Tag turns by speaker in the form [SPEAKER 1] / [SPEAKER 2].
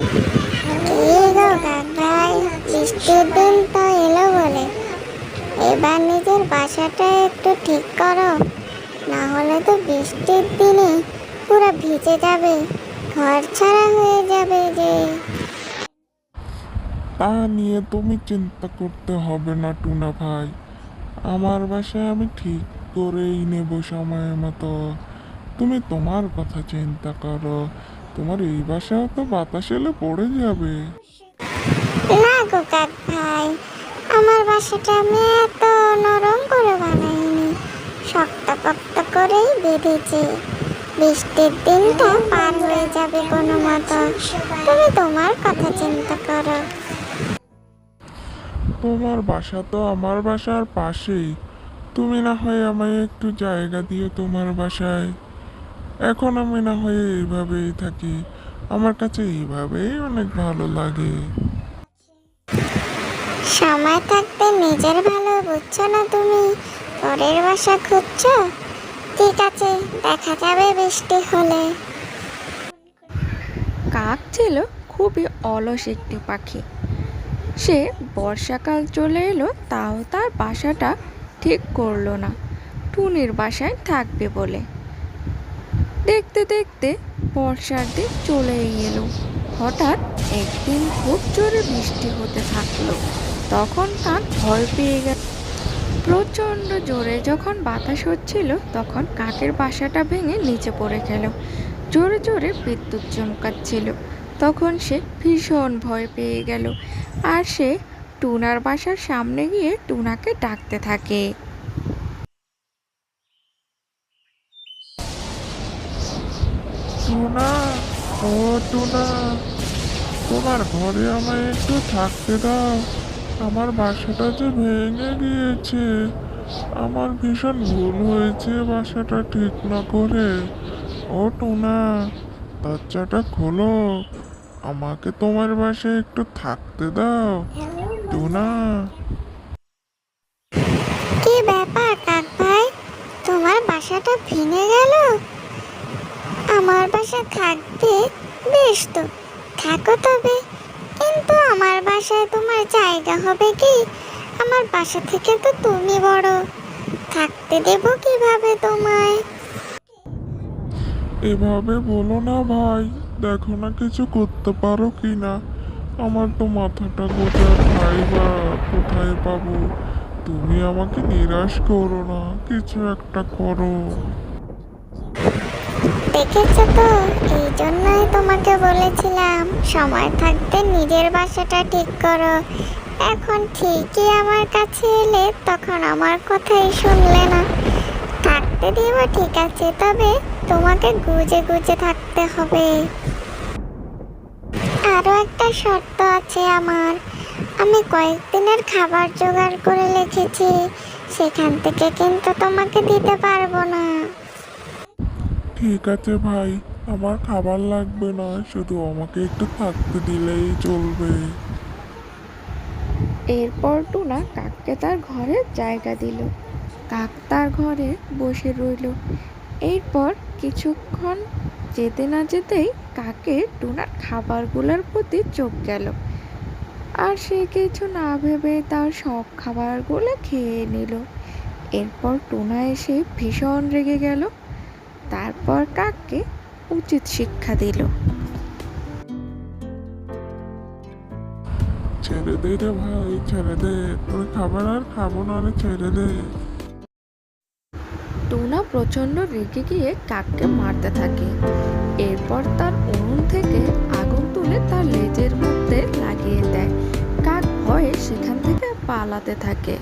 [SPEAKER 1] গো বৃষ্টির তো এলো বলে এবার নিজের বাসাটা একটু ঠিক করো না হলে তো বৃষ্টির দিনে পুরো ভিজে যাবে ঘর ছাড়া হয়ে যাবে যে
[SPEAKER 2] তা নিয়ে তুমি চিন্তা করতে হবে না, টুনা ভাই। আমার বাসায় আমি ঠিক করেই নেব সময় মতো। তুমি তোমার কথা চিন্তা করো। তোমার এই বাসা তো বাতাস এলে পড়ে যাবে।
[SPEAKER 1] না গো কাক ভাই আমার বাসাটা আমি এত নরম করে বানাইনি। শক্ত পক্ত করেই বেঁধেছি। বৃষ্টির দিনটা পার হয়ে যাবে কোনো মতো। তুমি তোমার কথা চিন্তা করো।
[SPEAKER 2] তোমার বাসা তো আমার বাসার পাশেই। তুমি না হয় আমায় একটু জায়গা দিও তোমার বাসায়। এখন আমি না হয় এইভাবেই থাকি। আমার কাছে এইভাবেই অনেক ভালো লাগে।
[SPEAKER 1] সময় থাকতে নিজের ভালো বুঝছ না তুমি? পরের বাসা খুঁজছো? ঠিক আছে দেখা যাবে বৃষ্টি হলে।
[SPEAKER 3] কাক ছিল খুবই অলস একটি পাখি। সে বর্ষাকাল চলে এলো তাও তার বাসাটা ঠিক করল না। টুনির বাসায় থাকবে বলে। দেখতে দেখতে বর্ষার দিন চলেই এলো। হঠাৎ একদিন খুব জোরে বৃষ্টি হতে থাকল। তখন কাক ভয় পেয়ে গেল। প্রচণ্ড জোরে যখন বাতাস হচ্ছিল, তখন কাকের বাসাটা ভেঙে নিচে পড়ে গেল। জোরে জোরে বিদ্যুৎ চমকাচ্ছিল। তখন সে ভীষণ ভয় পেয়ে গেল। আর সে টুনার বাসার সামনে গিয়ে টুনাকে ডাকতে থাকে।
[SPEAKER 2] টুনা, ও টুনা, তোমার ঘরে আমায় একটু থাকতে দাও। আমার বাসাটা যে ভেঙে গিয়েছে, আমার ভীষণ ভুল হয়েছে বাসাটা ঠিক না করে। ও টুনা, দরজাটা খোলো, আমাকে তোমার বাসায় একটু থাকতে দাও। টুনা।
[SPEAKER 1] কি ব্যাপার, কাক ভাই? তোমার বাসাটা ভেঙে গেল? আমার বাসা থাকবে বেশ তো। থাকো তবে। কিন্তু আমার বাসায় তোমার জায়গা হবে কি? আমার বাসা থেকে তো তুমি বড়। থাকতে দেব কীভাবে তোমায়?
[SPEAKER 2] এভাবে বলো না ভাই। দেখো না কিছু করতে পারো কি না আমার তো মাথাটা গোটা ভাই বা কোথায় পাবো? তুমি আমাকে নিরাশ করো না। কিছু একটা করো।
[SPEAKER 1] দেখেছ তো? এই জন্যই তোমাকে বলেছিলাম, সময় থাকতে নিজের বাসাটা ঠিক করো। এখন ঠিকই আমার কাছে এলে তখন আমার কথাই শুনলে না। থাকতে দিব, ঠিক আছে, তবে তোমাকে গুজে গুজে থাকতে হবে। আরও একটা শর্ত আছে আমার। আমি কয়েকদিনের খাবার জোগাড় করে রেখেছি। সেখান থেকে কিন্তু তোমাকে দিতে পারব না।
[SPEAKER 2] ঠিক আছে ভাই, আমার খাবার লাগবে না, শুধু আমাকে একটু থাকতে দিলেই চলবে।
[SPEAKER 3] এরপর টুনা কাককে তার ঘরে জায়গা দিল। কাক তার ঘরে বসে রইল। এরপর কিছুক্ষণ যেতে না যেতেই কাকে টুনার খাবারগুলোর প্রতি চোখ গেল। আর সে কিছু না ভেবে তার সব খাবারগুলো খেয়ে নিল। এরপর টুনা এসে ভীষণ রেগে গেল। তারপর কাককে উচিত শিক্ষা দিল।
[SPEAKER 2] ছেড়ে দে রে ভাই ছেড়ে দে। তোর খাবার আর খাব না রে ছেড়ে দে।
[SPEAKER 3] টুনা প্রচণ্ড রেগে গিয়ে কাককে মারতে থাকে। এরপর তার উনুন থেকে আগুন তুলে তার লেজের মধ্যে লাগিয়ে দেয়। কাক ভয়ে সেখান থেকে পালাতে থাকে।